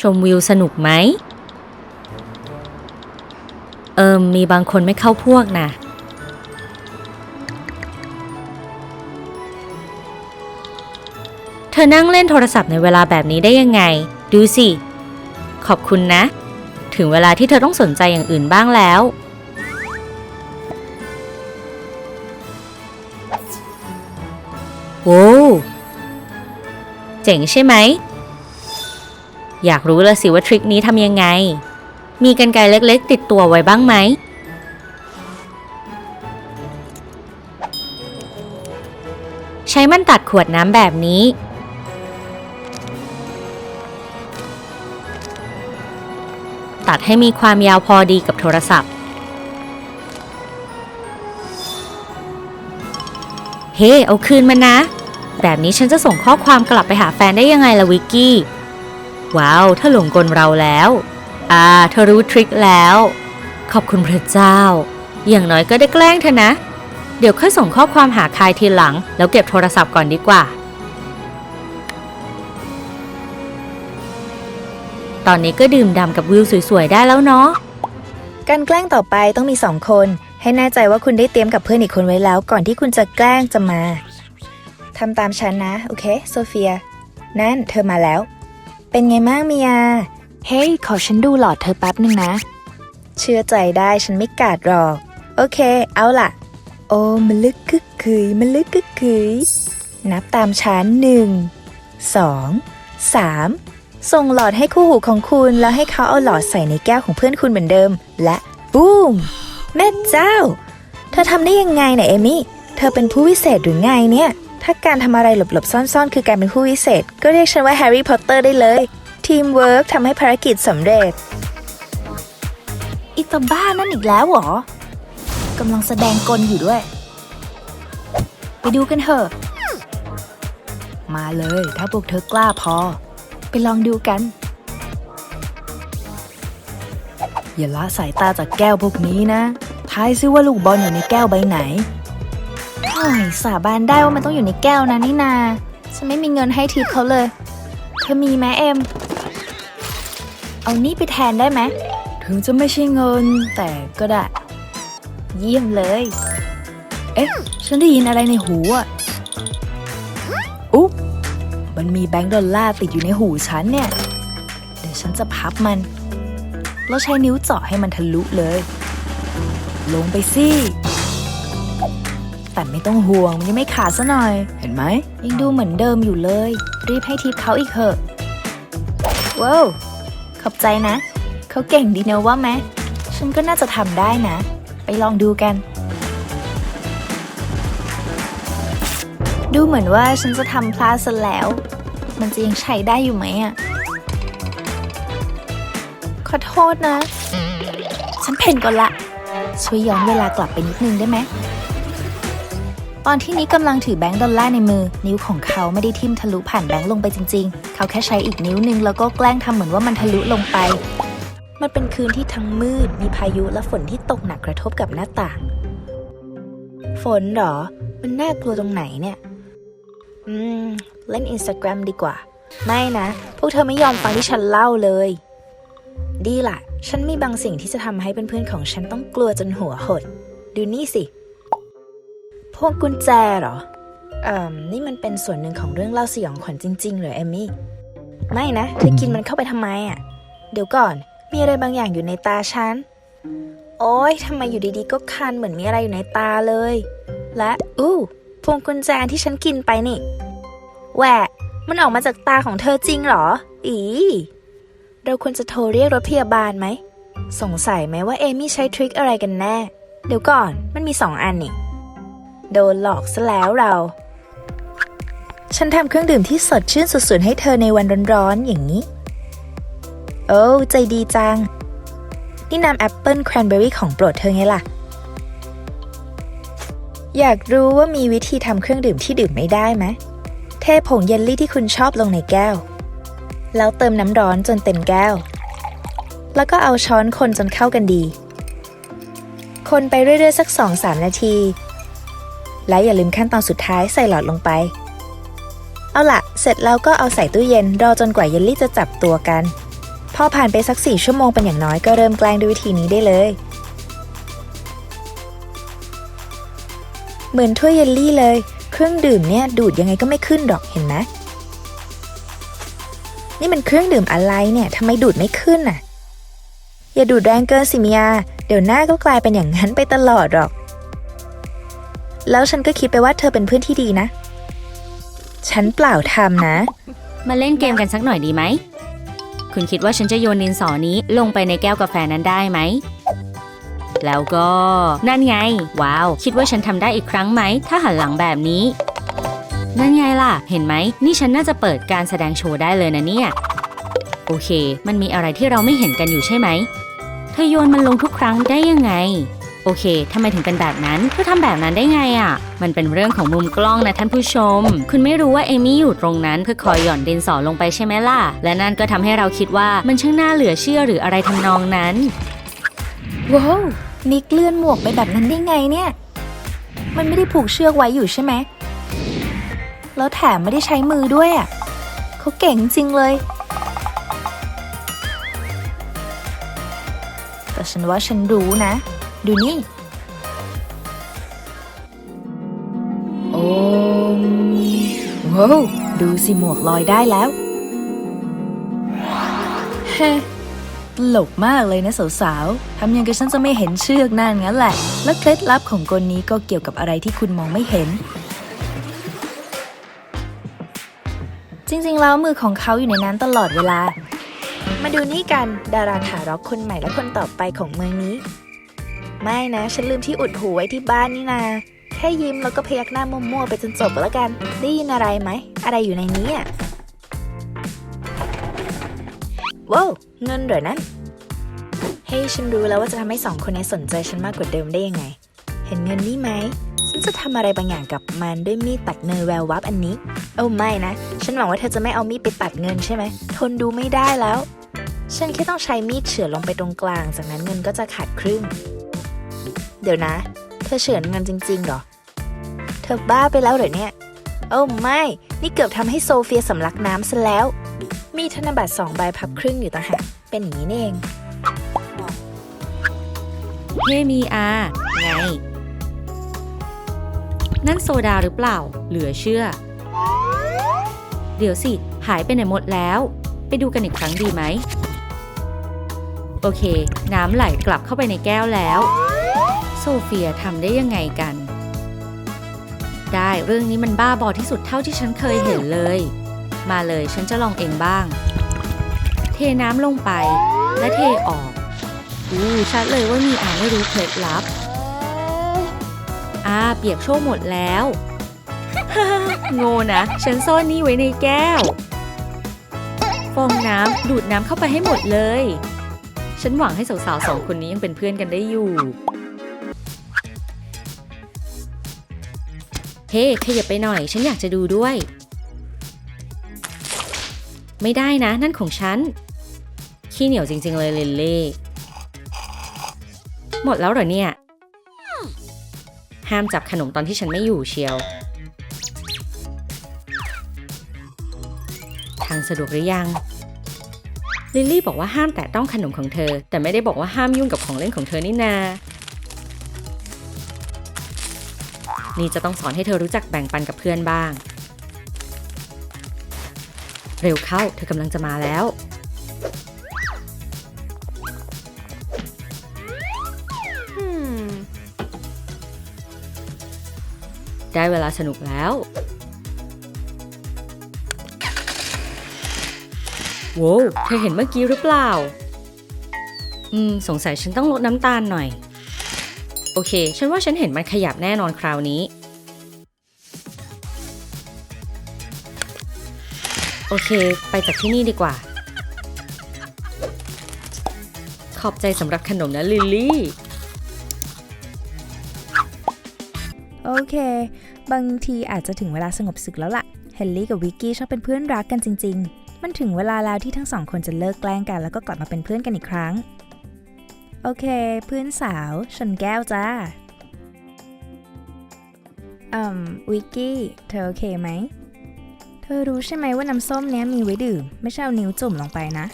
ชมวิวสนุกไหม เอิมมีบางคนไม่เข้าพวกนะ เธอนั่งเล่นโทรศัพท์ในเวลาแบบนี้ได้ยังไง ดูสิ ขอบคุณนะ ถึงเวลาที่เธอต้องสนใจอย่างอื่นบ้างแล้ว โว้เจ๋งใช่ไหม อยากรู้เลยสิว่าทริคนี้ทำยังไง มีกันไกรเล็กๆ ติดตัวไว้บ้างไหม ใช้มันตัดขวดน้ำแบบนี้ ตัดให้มีความยาวพอดีกับโทรศัพท์ เฮ้เอาคืนมานะ แบบนี้ฉันจะส่งข้อความกลับไปหาแฟนได้ยังไงล่ะวิกกี้ ว้าวเธอหลงกลเราแล้ว อ่า เธอรู้ทริคแล้ว ขอบคุณพระเจ้า อย่างน้อยก็ได้แกล้งเธอนะ เดี๋ยวค่อยส่งข้อความหาคายทีหลัง แล้วเก็บโทรศัพท์ก่อนดีกว่า ตอนนี้ก็ดื่มด่ำกับวิวสวยๆได้แล้วเนาะ การแกล้งต่อไปต้องมีสองคน ให้แน่ใจว่าคุณได้เตรียมกับเพื่อนอีกคนไว้แล้ว ก่อนที่คุณจะแกล้งจะมาทำตามฉันนะ โอเค โซเฟีย นั่นเธอมาแล้ว เป็นไงบ้างเมีย เฮ้ย ขอฉันดูหลอดเธอแป๊บนึงนะ เชื่อใจได้ฉันไม่กาดหรอก โอเค เอาล่ะ โอ้มันลึกกึกกืยมันลึกกึกกืยนับตามฉันหนึ่งสองสามส่งหลอดให้คู่หูของคุณแล้วให้เขาเอาหลอดใส่ในแก้วของเพื่อนคุณเหมือนเดิม และบูมแม่เจ้า เธอทำได้ยังไงเนี่ยเอมี่ เธอเป็นผู้วิเศษหรือไงเนี่ย ถ้าการทำอะไรหลบๆ ซ่อนๆ คือการเป็นผู้วิเศษ ก็เรียกฉันว่าแฮร์รี่พอตเตอร์ได้เลย ทีมเวิร์กทำให้ภารกิจสำเร็จอีตาบ้านั่นอีกแล้วเหรอกำลังแสดงกลอยู่ด้วย ไปดูกันเถอะ มาเลยถ้าพวกเธอกล้าพอ ไปลองดูกัน อย่าละสายตาจากแก้วพวกนี้นะ ทายซิว่าลูกบอลอยู่ในแก้วใบไหน โอ้ยสาบานได้ว่ามันต้องอยู่ในแก้วนะนี่นา ฉันไม่มีเงินให้ทิปเขาเลย เธอมีไหมเอ็ม เอานี่ไปแทนได้ไหม ถึงจะไม่ใช่เงิน แต่ก็ได้ เยี่ยมเลย เอ๊ะ ฉันได้ยินอะไรในหูอะอุ๊บมันมีแบงค์ดอลลาร์ติดอยู่ในหูฉันเนี่ย เดี๋ยวฉันจะพับมัน แล้วใช้นิ้วเจาะให้มันทะลุเลย ลงไปสิ แต่ไม่ต้องห่วงมันยังไม่ขาดซะหน่อย เห็นไหม ยังดูเหมือนเดิมอยู่เลย รีบให้ทิปเขาอีกเถอะว้าวขอบใจนะ เขาเก่งดีเนะว่าไหมฉันก็น่าจะทำได้นะ ไปลองดูกัน ดูเหมือนว่าฉันจะทำพลาดซะแล้ว มันจะยังใช้ได้อยู่ไหมอะขอโทษนะ ฉันเพ่นก่อนละ ช่วยย้อนเวลากลับไปนิดนึงได้ไหม ตอนที่นี้กำลังถือแบงค์ดอลลาร์ในมือ นิ้วของเขาไม่ได้ทิ่มทะลุผ่านแบงค์ลงไปจริง ๆ เขาแค่ใช้อีกนิ้วนึงแล้วก็แกล้งทำเหมือนว่ามันทะลุลงไป มันเป็นคืนที่ทั้งมืด มีพายุและฝนที่ตกหนักกระทบกับหน้าต่าง ฝนเหรอ มันน่ากลัวตรงไหนเนี่ย อืม เล่นอินสตาแกรมดีกว่า ไม่นะ พวกเธอไม่ยอมฟังที่ฉันเล่าเลย ดีล่ะ ฉันมีบางสิ่งที่จะทำให้เพื่อนๆของฉันต้องกลัวจนหัวหด ดูนี่สิ พวกกุญแจเหรอ เอ่อ นี่มันเป็นส่วนหนึ่งของเรื่องเล่าสยองขวัญจริงๆเหรอเอมมี่ ไม่นะเธอกินมันเข้าไปทำไมอะ เดี๋ยวก่อน มีอะไรบางอย่างอยู่ในตาฉัน โอ๊ยทำไมอยู่ดีๆ ก็คันเหมือนมีอะไรอยู่ในตาเลย และอู้พวงกุญแจที่ฉันกินไปนี่ แหวะ มันออกมาจากตาของเธอจริงเหรอ อี เราควรจะโทรเรียกรถพยาบาลไหม สงสัยไหมว่าเอมี่ใช้ทริคอะไรกันแน่ เดี๋ยวก่อน มันมีสองอันนี่ โดนหลอกซะแล้วเรา ฉันทำเครื่องดื่มที่สดชื่นสุดๆ ให้เธอในวันร้อนๆ อย่างนี้ โอ้ใจดีจัง นี่น้ำแอปเปิลแครนเบอรี่ของโปรดเธอไงล่ะ อยากรู้ว่ามีวิธีทำเครื่องดื่มที่ดื่มไม่ได้ไหม เทผงเยลลี่ที่คุณชอบลงในแก้ว แล้วเติมน้ำร้อนจนเต็มแก้ว แล้วก็เอาช้อนคนจนเข้ากันดี คนไปเรื่อยๆ สัก2-3นาที และอย่าลืมขั้นตอนสุดท้ายใส่หลอดลงไป เอาละเสร็จแล้วก็เอาใส่ตู้เย็นรอจนกว่าเยลลี่จะจับตัวกัน พอผ่านไปสักสี่ชั่วโมงเป็นอย่างน้อยก็เริ่มแกล้งด้วยวิธีนี้ได้เลย เหมือนถ้วยเยลลี่เลย เครื่องดื่มเนี่ยดูดยังไงก็ไม่ขึ้นหรอกเห็นไหมนี่มันเครื่องดื่มอะไรเนี่ยทำไมดูดไม่ขึ้นน่ะ อย่าดูดแรงเกินสิมิยา เดี๋ยวหน้าก็กลายเป็นอย่างนั้นไปตลอดหรอก แล้วฉันก็คิดไปว่าเธอเป็นเพื่อนที่ดีนะ ฉันเปล่าทำนะ มาเล่นเกมกันสักหน่อยดีไหม คุณคิดว่าฉันจะโยนดินสอนี้ลงไปในแก้วกาแฟนั้นได้ไหม แล้วก็ นั่นไง ว้าว คิดว่าฉันทำได้อีกครั้งไหม ถ้าหันหลังแบบนี้ นั่นไงล่ะ เห็นไหม นี่ฉันน่าจะเปิดการแสดงโชว์ได้เลยนะเนี่ย โอเค มันมีอะไรที่เราไม่เห็นกันอยู่ใช่ไหม เธอโยนมันลงทุกครั้งได้ยังไง โอเคทำไมถึงเป็นแบบนั้นเธอทำแบบนั้นได้ไงอะ่ะ มันเป็นเรื่องของมุมกล้องนะท่านผู้ชม คุณไม่รู้ว่าเอมี่อยู่ตรงนั้นเพื่อคอยหย่อนดินสอลงไปใช่ไหมล่ะ และนั่นก็ทำให้เราคิดว่ามันช่างน่าเหลือเชื่อหรืออะไรทำนองนั้น ว้าวนิกเลื่อนหมวกไปแบบนั้นได้ไงเนี่ย มันไม่ได้ผูกเชือกไว้อยู่ใช่ไหม แล้วแถมไม่ได้ใช้มือด้วยอะเขาเก่งจริงเลย แต่ฉันว่าฉันรู้นะ ดูนี่ โอ้ว้าวดูสิหมวกลอยได้แล้ว เฮ้ตลกมากเลยนะสาวๆ ทำยังกับฉันจะไม่เห็นเชือกนั่นงั้นแหละ และเคล็ดลับของกลนี้ก็เกี่ยวกับอะไรที่คุณมองไม่เห็น จริงๆ แล้วมือของเขาอยู่ในนั้นตลอดเวลา มาดูนี่กัน ดาราขาร็อกคนใหม่และคนต่อไปของเมืองนี้ ไม่นะ ฉันลืมที่อุดหูไว้ที่บ้านนี่นา แค่ยิ้มแล้วก็พยักหน้ามั่วๆไปจนจบแล้วกัน ได้ยินอะไรไหม อะไรอยู่ในนี้อะว้าวเงินเหรอนั่นเฮ้ยฉันรู้แล้วว่าจะทำให้สองคนนี้สนใจฉันมากกว่าเดิมได้ยังไง เห็นเงินนี่ไหม ฉันจะทำอะไรบางอย่างกับมันด้วยมีดตัดเนยแวววับอันนี้ โอ้ไม่นะ ฉันหวังว่าเธอจะไม่เอามีดไปตัดเงินใช่ไหม ทนดูไม่ได้แล้ว ฉันแค่ต้องใช้มีดเฉือนลงไปตรงกลาง จากนั้นเงินก็จะขาดครึ่ง เดี๋ยวนะ เธอเฉือนเงินจริงๆเหรอ เธอบ้าไปแล้วเหรอเนี่ย โอ้ไม่ นี่เกือบทำให้โซเฟียสำลักน้ำซะแล้ว มีธนบัตรสองใบพับครึ่งอยู่ต่างหากเป็นอย่างนี้เองเฮมีอาไง นั่นโซดาหรือเปล่า เหลือเชื่อ เดี๋ยวสิ หายไปไหนหมดแล้ว ไปดูกันอีกครั้งดีไหม โอเค น้ำไหลกลับเข้าไปในแก้วแล้ว โซเฟียทำได้ยังไงกัน ได้เรื่องนี้มันบ้าบอที่สุดเท่าที่ฉันเคยเห็นเลย มาเลยฉันจะลองเองบ้าง เทน้ำลงไปและเทออกอู้ชัดเลยว่ามีอาไม่รู้เคล็ดลับอาเปียกโชกหมดแล้ว โง่นะ ฉันซ่อนนี่ไว้ในแก้ว ฟองน้ำดูดน้ำเข้าไปให้หมดเลย ฉันหวังให้สาวๆสองคนนี้ยังเป็นเพื่อนกันได้อยู่ ฮ้ขยับไปหน่อย ฉันอยากจะดูด้วย ไม่ได้นะ นั่นของฉัน ขี้เหนียวจริง ๆ เลยเลนเล่หมดแล้วเหรอเนี่ย ห้ามจับขนมตอนที่ฉันไม่อยู่เชียว ทางสะดวกหรือยัง ลิลลี่บอกว่าห้ามแตะต้องขนมของเธอ แต่ไม่ได้บอกว่าห้ามยุ่งกับของเล่นของเธอนี่นา นี่จะต้องสอนให้เธอรู้จักแบ่งปันกับเพื่อนบ้าง เร็วเข้าเธอกำลังจะมาแล้ว ได้เวลาสนุกแล้วโว้วเธอเห็นเมื่อกี้หรือเปล่า อืม สงสัยฉันต้องลดน้ำตาลหน่อย โอเค ฉันว่าฉันเห็นมันขยับแน่นอนคราวนี้ โอเค ไปจากที่นี่ดีกว่า ขอบใจสำหรับขนมนะลิลลี่ โอเค บางทีอาจจะถึงเวลาสงบศึกแล้วล่ะ เฮนรี่กับวิกกี้ชอบเป็นเพื่อนรักกันจริง ๆ มันถึงเวลาแล้วที่ทั้งสองคนจะเลิกแกล้งกันแล้วก็กลับมาเป็นเพื่อนกันอีกครั้ง โอเคเพื่อนสาวชนแก้วจ้าอืมวิกกี้ เธอโอเคไหม เธอรู้ใช่ไหมว่าน้ำส้มเนี้ยมีไว้ดื่ม ไม่ใช่เอานิ้วจุ่มลงไปนะ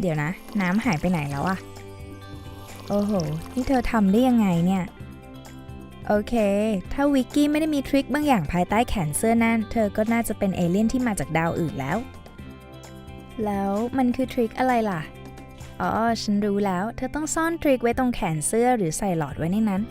เดี๋ยวนะ น้ำหายไปไหนแล้วอะโอ้โห นี่เธอทำได้ยังไงเนี่ย โอเค ถ้าวิกกี้ไม่ได้มีทริคบางอย่างภายใต้แขนเสื้อนั่น เธอก็น่าจะเป็นเอเลี่ยนที่มาจากดาวอื่นแล้ว แล้วมันคือทริคอะไรล่ะ อ๋อ ฉันรู้แล้ว เธอต้องซ่อนทริคไว้ตรงแขนเสื้อหรือใส่หลอดไว้ในนั้น